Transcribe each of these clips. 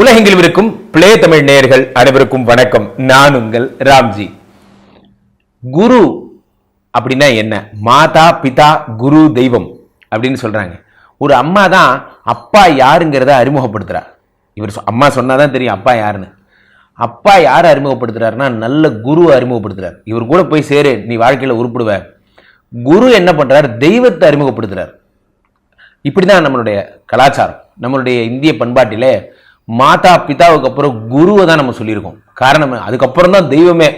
உலகெங்கில் இருக்கும் பிளே தமிழ் நேயர்கள் அனைவருக்கும் வணக்கம். நான் உங்கள் ராம்ஜி. குரு அப்படின்னா என்ன? மாதா பிதா குரு தெய்வம் அப்படின்னு சொல்றாங்க. ஒரு அம்மா தான் அப்பா யாருங்கிறத அறிமுகப்படுத்துறா. இவர் அம்மா சொன்னாதான் தெரியும் அப்பா யாருன்னு. அப்பா யார் அறிமுகப்படுத்துறாருன்னா நல்ல குரு அறிமுகப்படுத்துறார். இவர் கூட போய் சேரு நீ வாழ்க்கையில் உருப்பிடுவ. குரு என்ன பண்றார்? தெய்வத்தை அறிமுகப்படுத்துறார். இப்படிதான் நம்மளுடைய கலாச்சாரம். நம்மளுடைய இந்திய பண்பாட்டிலே மாதா பிதாவுக்கு அப்புறம் குருவை தான் நம்ம சொல்லியிருக்கோம். காரணம் அதுக்கப்புறம் தான் தெய்வமே.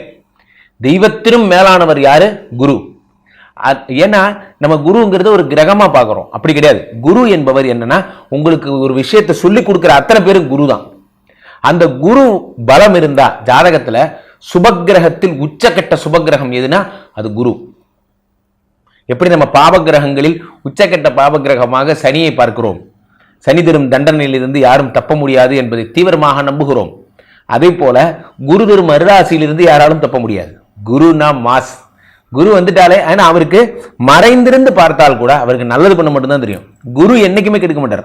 தெய்வத்திலும் மேலானவர் யாரு? குரு. ஏன்னா நம்ம குருங்கிறது ஒரு கிரகமா பார்க்குறோம். அப்படி கிடையாது. குரு என்பவர் என்னன்னா உங்களுக்கு ஒரு விஷயத்தை சொல்லி கொடுக்குற அத்தனை பேரும் குரு தான். அந்த குரு பலம் இருந்தா ஜாதகத்தில் சுபக்கிரகத்தில் உச்சக்கட்ட சுபக்கிரகம் எதுனா அது குரு. எப்படி நம்ம பாபகிரகங்களில் உச்சக்கட்ட பாபகிரகமாக சனியை பார்க்கிறோம்? சனி தரும் தண்டனையிலிருந்து யாரும் தப்ப முடியாது என்பதை தீவிரமாக நம்புகிறோம். அதே போல குரு தரும் அருளாசியிலிருந்து யாராலும் தப்ப முடியாது. குருனா மாஸ். குரு வந்துட்டாலே ஆனால் அவருக்கு மறைந்திருந்து பார்த்தால் கூட அவருக்கு நல்லது பண்ண மட்டும்தான் தெரியும். குரு என்னைக்குமே கெடுக்க மாட்டார்.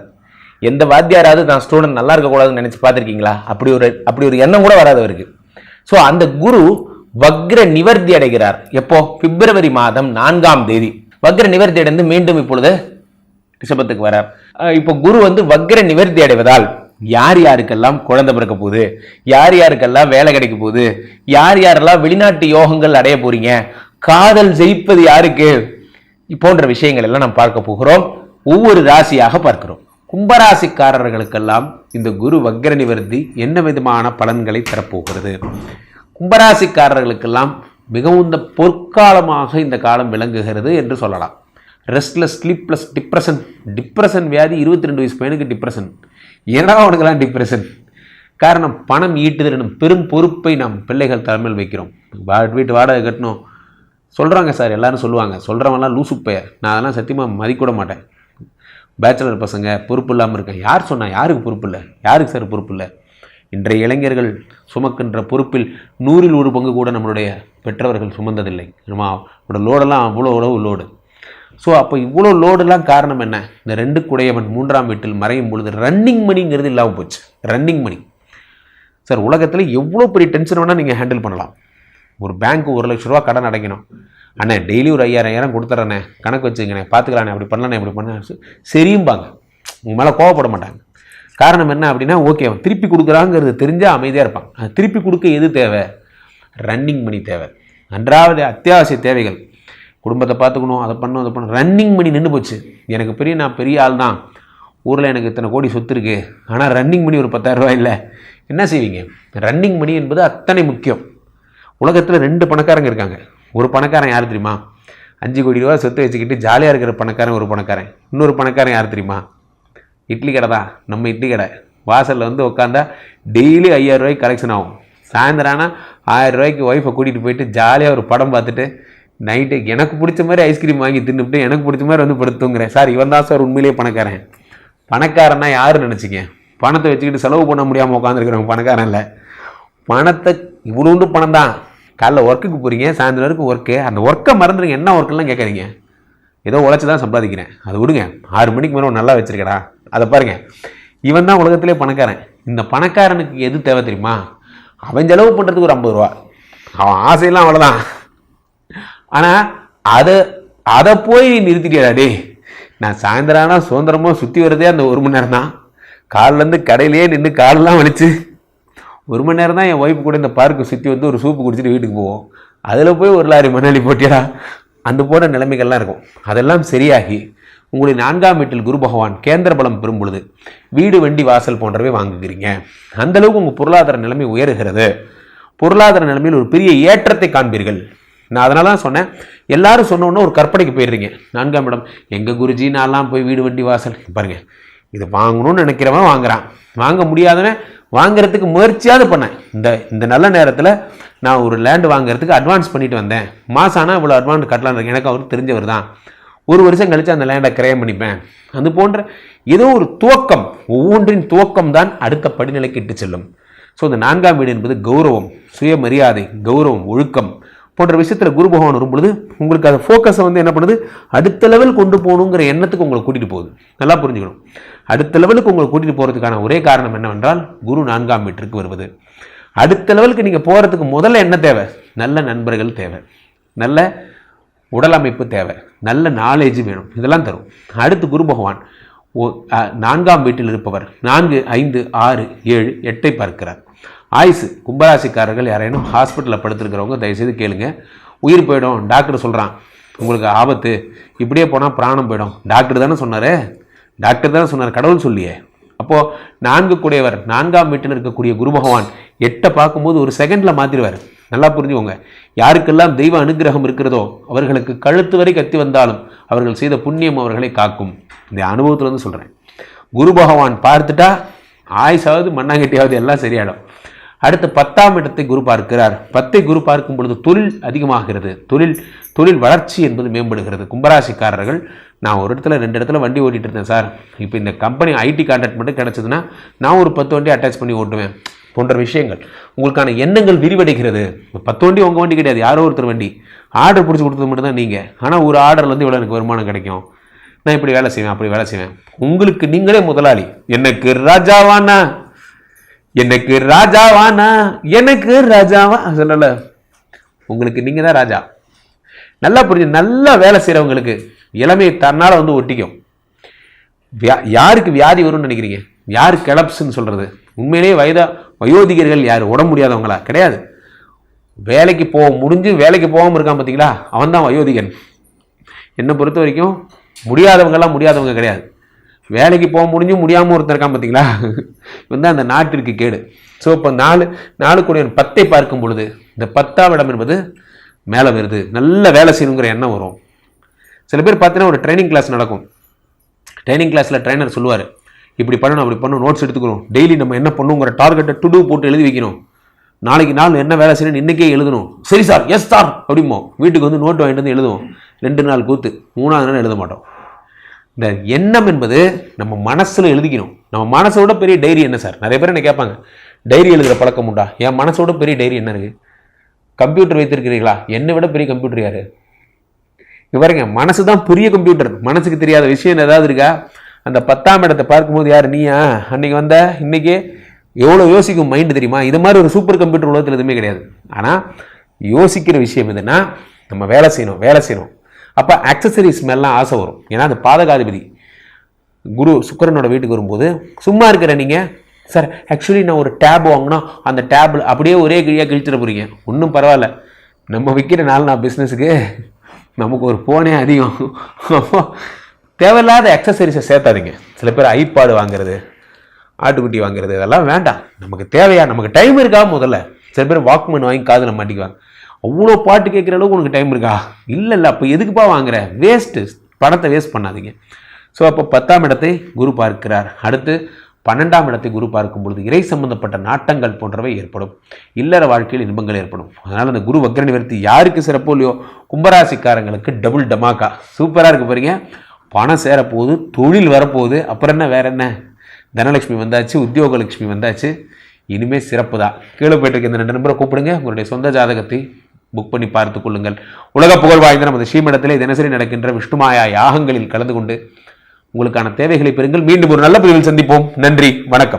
எந்த வாத்தியாராவது தான் ஸ்டூடெண்ட் நல்லா இருக்கக்கூடாதுன்னு நினச்சி பார்த்துருக்கீங்களா? அப்படி ஒரு அப்படி ஒரு எண்ணம் கூட வராது அவருக்கு. ஸோ அந்த குரு வக்ர நிவர்த்தி அடைகிறார். எப்போ? பிப்ரவரி மாதம் நான்காம் தேதி. வக்ர நிவர்த்தி அடைந்து மீண்டும் இப்பொழுது ரிஷபத்துக்கு வரார். இப்போ குரு வந்து வக்ர நிவர்த்தி அடைவதால் யார் யாருக்கெல்லாம் குழந்தை பிறக்க போகுது? யார் யாருக்கெல்லாம் வேலை கிடைக்க போகுது? யார் யாரெல்லாம் வெளிநாட்டு யோகங்கள் அடைய போறீங்க? காதல் ஜெயிப்பது யாருக்கு? போன்ற விஷயங்கள் எல்லாம் நாம் பார்க்க போகிறோம். ஒவ்வொரு ராசியாக பார்க்கிறோம். கும்பராசிக்காரர்களுக்கெல்லாம் இந்த குரு வக்ர நிவர்த்தி என்ன விதமான பலன்களை தரப்போகிறது? கும்பராசிக்காரர்களுக்கெல்லாம் மிகவும் இந்த பொற்காலமாக இந்த காலம் விளங்குகிறது என்று சொல்லலாம். ரெஸ்ட்லெஸ் ஸ்லீப்லெஸ் டிப்ரெஷன் டிப்ரெஷன் வியாதி இருபத்தி ரெண்டு வயசு பையனுக்கு டிப்ரெஷன் என்னடா அவனுக்கெல்லாம் டிப்ரெஷன் காரணம் பணம் ஈட்டுதல் எனும் பெரும் பொறுப்பை நாம் பிள்ளைகள் தலைமையில் வைக்கிறோம். வா- வீட்டு வாடகை கட்டணும். சொல்கிறாங்க சார் எல்லோரும் சொல்லுவாங்க. சொல்கிறவங்களாம் லூசு பெயர் நான் அதெல்லாம் சத்தியமாக மதிக்கூட மாட்டேன். பேச்சுலர் பசங்க பொறுப்பு இல்லாமல் இருக்கேன் யார் சொன்னால் யாருக்கு பொறுப்பு இல்லை? யாருக்கு சார் பொறுப்பு இல்லை? இன்றைய இளைஞர்கள் சுமக்கின்ற பொறுப்பில் நூறில் ஒரு பங்கு கூட நம்மளுடைய பெற்றவர்கள் சுமந்ததில்லை. நம்ம அவனோட லோடெல்லாம் அவ்வளோ அளவு லோடு ஸோ அப்போ இவ்வளோ லோடுலாம் காரணம் என்ன? இந்த ரெண்டு குடையவன் மூன்றாம் வீட்டில் மறையும் பொழுது ரன்னிங் மணிங்கிறது இல்லாமல் போச்சு. ரன்னிங் மணி சார் உலகத்தில் எவ்வளோ பெரிய டென்ஷன் வேணால் நீங்கள் ஹேண்டில் பண்ணலாம். ஒரு பேங்க்கு ஒரு லட்ச ரூபா கடன் அடைக்கணும். அண்ணே டெய்லி ஒரு ஐயாயிரம் ஐயாயிரம் கொடுத்துட்றேண்ணே கணக்கு வச்சுங்கண்ணே பார்த்துக்கலாண்ணே அப்படி பண்ணலாண்ணே இப்படி பண்ண சரியும்பாங்க. உங்கள் மேலே கோவப்பட மாட்டாங்க. காரணம் என்ன அப்படின்னா ஓகே அவன் திருப்பி கொடுக்குறாங்கிறது தெரிஞ்சால் அமைதியாக இருப்பான். திருப்பி கொடுக்க எது தேவை? ரன்னிங் மணி தேவை. அன்றாவது அத்தியாவசிய தேவைகள். குடும்பத்தை பார்த்துக்கணும் அதை பண்ணணும் அதை பண்ணணும். ரன்னிங் மணி நின்று போச்சு. எனக்கு பெரிய நான் பெரிய ஆள் தான் ஊரில் எனக்கு இத்தனை கோடி சொத்து இருக்குது ஆனால் ரன்னிங் மணி ஒரு பத்தாயிரம் ரூபாய் இல்லை. என்ன செய்வீங்க? ரன்னிங் மணி என்பது அத்தனை முக்கியம். உலகத்தில் ரெண்டு பணக்காரங்க இருக்காங்க. ஒரு பணக்காரன் யார் தெரியுமா? அஞ்சு கோடி ரூபா சொத்து வச்சுக்கிட்டு ஜாலியாக இருக்கிற பணக்காரன் ஒரு பணக்காரன். இன்னொரு பணக்காரன் யார் தெரியுமா? இட்லி கடை தான். நம்ம இட்லி கடை. வாசலில் வந்து உட்காந்தா டெய்லி ஐயாயிரம் ரூபாய்க்கு கலெக்ஷன் ஆகும். சாயந்தரம் ஆனால் ஆயிரம் ரூபாய்க்கு ஒய்ஃபை கூட்டிகிட்டு போயிட்டு ஜாலியாக ஒரு படம் பார்த்துட்டு நைட்டு எனக்கு பிடிச்ச மாதிரி ஐஸ்கிரீம் வாங்கி தின்னுட்டு எனக்கு பிடிச்ச மாதிரி வந்து படுத்துங்கிறேன். சார் இவன் தான் சார் உண்மையிலேயே பணக்காரன். பணக்காரன்னா யாருன்னு நினச்சிங்க பணத்தை வச்சுக்கிட்டு செலவு பண்ண முடியாமல் உட்காந்துருக்குறவங்க பணக்காரன் இல்லை. பணத்தை இவ்வளோண்டு பணம் தான் காலைல ஒர்க்குக்கு போகிறீங்க சாயந்தரம் வரைக்கும் ஒர்க்கு அந்த ஒர்க்கை மறந்துடுங்க என்ன ஒர்க்கெல்லாம் கேட்குறீங்க ஏதோ உழைச்சி தான் சம்பாதிக்கிறேன். அது விடுங்க. ஆறு மணிக்கு மேலே நல்லா வச்சுருக்கடா. அதை பாருங்கள் இவன் தான் உலகத்திலே பணக்காரன். இந்த பணக்காரனுக்கு எது தேவை தெரியுமா? அவன் செலவு பண்ணுறதுக்கு ஒரு ஐம்பது ரூபா. அவன் ஆசையெல்லாம் அவ்வளோதான் ஆனால் அதை அதை போய் நீ நான் சாயந்தரம் ஆனால் சுதந்திரமாக சுற்றி வரதே அந்த ஒரு மணி நேரம் தான் காலிலேருந்து கடையிலேயே நின்று காலெல்லாம் வலிச்சு. ஒரு மணி நேரம் தான் என் ஒய்ஃப் கூட இந்த பார்க்கை சுற்றி வந்து ஒரு சூப்பு குடிச்சிட்டு வீட்டுக்கு போவோம். அதில் போய் ஒரு லாரி மணாலி போட்டியடா. அந்த போன நிலைமைகள்லாம் இருக்கும். அதெல்லாம் சரியாகி உங்களுடைய நான்காம் வீட்டில் குரு பகவான் கேந்திர பலம் பெறும் பொழுது வீடு வண்டி வாசல் போன்றவை வாங்குகிறீங்க. அந்தளவுக்கு உங்கள் பொருளாதார நிலைமை உயருகிறது. பொருளாதார நிலைமையில் ஒரு பெரிய ஏற்றத்தை காண்பீர்கள். நான் அதனால தான் சொன்னேன். எல்லாரும் சொன்னோன்னு ஒரு கற்பனைக்கு போயிடுறீங்க. நான்காம் இடம் எங்கள் குருஜி நான்லாம் போய் வீடு வண்டி வாசல். பாருங்கள் இது வாங்கணும்னு நினைக்கிறவன் வாங்குறான். வாங்க முடியாதவன் வாங்குறதுக்கு முயற்சியாவது பண்ணேன் இந்த இந்த நல்ல நேரத்தில் நான் ஒரு லேண்ட் வாங்குறதுக்கு அட்வான்ஸ் பண்ணிட்டு வந்தேன். மாதம் ஆனால் இவ்வளோ அட்வான்ஸ் கட்டலான்னு எனக்கு அவர் தெரிஞ்சவர் தான். ஒரு வருஷம் கழித்து அந்த லேண்டை கிரயம் பண்ணிப்பேன். அது போன்ற ஏதோ ஒரு துவக்கம் ஒவ்வொன்றின் துவக்கம் தான் அடுத்த படிநிலைக்கு இட்டு செல்லும். ஸோ இந்த நான்காம் வீடு என்பது கௌரவம் சுயமரியாதை கௌரவம் ஒழுக்கம். போன்ற விஷயத்தில் குரு பகவான் வரும்பொழுது உங்களுக்கு அந்த ஃபோக்கஸை வந்து என்ன பண்ணுது? அடுத்த லெவல் கொண்டு போகணுங்கிற எண்ணத்துக்கு உங்களை கூட்டிகிட்டு போகுது. நல்லா புரிஞ்சுக்கணும். அடுத்த லெவலுக்கு உங்களை கூட்டிகிட்டு போகிறதுக்கான ஒரே காரணம் என்னவென்றால் குரு நான்காம் வீட்டிற்கு வருவது. அடுத்த லெவலுக்கு நீங்கள் போகிறதுக்கு முதல்ல என்ன தேவை? நல்ல நண்பர்கள் தேவை. நல்ல உடல் அமைப்பு தேவை. நல்ல நாலேஜ் வேணும். இதெல்லாம் தரும். அடுத்து குரு பகவான். நான்காம் வீட்டில் இருப்பவர். நான்கு ஐந்து ஆறு ஏழு எட்டை பார்க்கிறார். ஆயுசு கும்பராசிக்காரர்கள் யாரேனும் ஹாஸ்பிட்டலில் படுத்திருக்கிறவங்க தயவுசெய்து கேளுங்க. உயிர் போயிடும். டாக்டர் சொல்கிறான் உங்களுக்கு ஆபத்து. இப்படியே போனால் பிராணம் போயிடும். டாக்டர் தானே சொன்னார்? டாக்டர் தானே சொன்னார். கடவுள் சொல்லியே. அப்போது நான்கு கூடையவர் நான்காம் வீட்டில் இருக்கக்கூடிய குரு பகவான் எட்டை பார்க்கும்போது ஒரு செகண்டில் மாற்றிடுவார் நல்லா புரிஞ்சுக்கோங்க. யாருக்கெல்லாம் தெய்வ அனுகிரகம் இருக்கிறதோ அவர்களுக்கு கழுத்து வரை கத்தி வந்தாலும் அவர்கள் செய்த புண்ணியம் அவர்களை காக்கும். இந்த அனுபவத்தில் வந்து சொல்கிறேன் குரு பகவான் பார்த்துட்டா ஆயுசாவது மண்ணாங்கட்டியாவது எல்லாம் சரியாயிடும். அடுத்து பத்தாம் இடத்தை குரு பார்க்கிறார். பத்தை குரு பார்க்கும் பொழுது தொழில் அதிகமாகிறது. தொழில் தொழில் வளர்ச்சி என்பது மேம்படுகிறது. கும்பராசிக்காரர்கள் நான் ஒரு இடத்துல ரெண்டு இடத்துல வண்டி ஓட்டிகிட்டு இருந்தேன் சார். இப்போ இந்த கம்பெனி ஐடி கான்ட்ராக்ட் மட்டும் கிடச்சதுன்னா நான் ஒரு பத்து வண்டி அட்டாச் பண்ணி ஓட்டுவேன். போன்ற விஷயங்கள். உங்களுக்கான எண்ணங்கள் விரிவடைகிறது. பத்து வண்டி உங்கள் வண்டி கிடையாது. யாரோ ஒருத்தர் வண்டி. ஆர்டர் பிடிச்சி கொடுத்தது மட்டும் தான் நீங்கள் ஆனால் ஒரு ஆர்டர்லேருந்து இவ்வளோ எனக்கு வருமானம் கிடைக்கும். நான் இப்படி வேலை செய்வேன் அப்படி வேலை செய்வேன். உங்களுக்கு நீங்களே முதலாளி. எனக்கு ராஜாவானா? எனக்கு ராஜாவானா? எனக்கு ராஜாவா? சொல்லல. உங்களுக்கு நீங்கள் தான் ராஜா. நல்லா புரிஞ்சு நல்லா வேலை செய்கிறவங்களுக்கு இளமை தன்னால் வந்து ஒட்டிக்கும். வியா யாருக்கு வியாதி வரும்னு நினைக்கிறீங்க? யார் கிளப்ஸ்ன்னு சொல்கிறது உண்மையிலேயே வயதாக வயோதிகர்கள் யார்? உடம்பு முடியாதவங்களா? கிடையாது. வேலைக்கு போக முடிஞ்சு வேலைக்கு போகாமல் இருக்கான் பார்த்தீங்களா அவன் தான் வயோதிகன். என்னை பொறுத்த வரைக்கும் முடியாதவங்கெல்லாம் முடியாதவங்க கிடையாது. வேலைக்கு போக முடிஞ்சும் முடியாமல் ஒருத்தர் இருக்கான் பார்த்தீங்களா இவன் தான் அந்த நாட்டிற்கு கேடு. ஸோ இப்போ நாலு நாளுக்குடைய பத்தை பார்க்கும் பொழுது இந்த பத்தாம் இடம் என்பது மேலே வருது. நல்ல வேலை செய்யணுங்கிற எண்ணம் வரும். சில பேர் பார்த்தீங்கன்னா ஒரு ட்ரைனிங் கிளாஸ் நடக்கும். ட்ரைனிங் கிளாஸில் ட்ரைனர் சொல்லுவார். இப்படி பண்ணணும் அப்படி பண்ணணும் நோட்ஸ் எடுத்துக்கணும். டெய்லி நம்ம என்ன பண்ணுங்கிற டார்கெட்டை டு டூ போட்டு எழுதி வைக்கணும். நாளைக்கு நாள் என்ன வேலை செய்யணும் இன்றைக்கே எழுதணும். சரி சார் எஸ் சார் அப்படிமோ வீட்டுக்கு வந்து நோட்டு வாங்கிட்டு வந்து எழுதுவோம். ரெண்டு நாள் கூத்து மூணாவது நாள் எழுத மாட்டோம். இந்த எண்ணம் என்பது நம்ம மனசில் எழுதிக்கணும். நம்ம மனசோட பெரிய டைரி என்ன சார் நிறைய பேர் என்ன கேட்பாங்க டைரி எழுதுகிற பழக்கம் உண்டா? என் மனசோட பெரிய டைரி என்ன இருக்குது கம்ப்யூட்டர் வைத்திருக்கிறீங்களா என்னை விட பெரிய கம்ப்யூட்டர் யார்? இவருங்க மனசு தான் பெரிய கம்ப்யூட்டர் மனசுக்கு தெரியாத விஷயம் ஏதாவது இருக்கா? அந்த பத்தாம் இடத்தை பார்க்கும்போது யார்? நீயா? அன்னைக்கு வந்த இன்னைக்கு எவ்வளோ யோசிக்கும் மைண்டு தெரியுமா? இது மாதிரி ஒரு சூப்பர் கம்ப்யூட்டர் உலகத்தில் எதுவுமே கிடையாது. ஆனால் யோசிக்கிற விஷயம் எதுன்னா நம்ம வேலை செய்யணும் வேலை செய்யணும். அப்போ ஆக்சசரிஸ் மேலாம் ஆசை வரும். ஏன்னா அது பாதகாதிபதி குரு சுக்கரனோட வீட்டுக்கு வரும்போது சும்மா இருக்கிற நீங்கள் சார் ஆக்சுவலி நான் ஒரு டேப் வாங்கினா அந்த டேபில் அப்படியே ஒரே கிழியாக கிழிச்சிட போகிறீங்க ஒன்றும் பரவாயில்ல. நம்ம விற்கிற நாள் நான் பிஸ்னஸுக்கு நமக்கு ஒரு ஃபோனே அதிகம். அப்போ தேவையில்லாத அக்சசரிஸை சேர்த்தாதீங்க. சில பேர் ஐபாடு வாங்குறது ஆட்டுக்குட்டி வாங்குறது இதெல்லாம் வேண்டாம். நமக்கு தேவையா? நமக்கு டைம் இருக்கா? முதல்ல. சில பேர் வாக்மேன் வாங்கி காதில் மாட்டிக்குவாங்க. அவ்வளோ பாட்டு கேட்குற அளவுக்கு உனக்கு டைம் இருக்கா? இல்லை இல்லை. அப்போ எதுக்குப்பா வாங்குற? வேஸ்ட்டு பணத்தை வேஸ்ட் பண்ணாதீங்க. ஸோ அப்போ பத்தாம் இடத்தை குரு பார்க்கிறார். அடுத்து பன்னெண்டாம் இடத்தை குரு பார்க்கும் பொழுது இறை சம்பந்தப்பட்ட நாட்டங்கள் போன்றவை ஏற்படும். இல்லற வாழ்க்கையில் இன்பங்கள் ஏற்படும். அதனால் அந்த குரு வக்ர நிவர்த்தி யாருக்கு சிறப்போ இல்லையோ கும்பராசிக்காரங்களுக்கு டபுள் டமாக்கா சூப்பராக இருக்க போகிறீங்க பணம் சேரப்போகுது தொழில் வரப்போகுது. அப்புறம் என்ன வேற என்ன? தனலட்சுமி வந்தாச்சு உத்தியோகலட்சுமி வந்தாச்சு. இனிமே சிறப்பு தான். கீழே போயிட்டு இருக்க இந்த ரெண்டு நம்பரை கூப்பிடுங்க. உங்களுடைய சொந்த ஜாதகத்தை புக் பண்ணி பார்த்து கொள்ளுங்கள். உலக புகழ் வாய்ந்த நமது ஸ்ரீமடத்திலே தினசரி நடக்கின்ற விஷ்ணுமாயா யாகங்களில் கலந்து கொண்டு உங்களுக்கான தேவைகளை பெறுங்கள். மீண்டும் ஒரு நல்ல பிரிவில் சந்திப்போம். நன்றி வணக்கம்.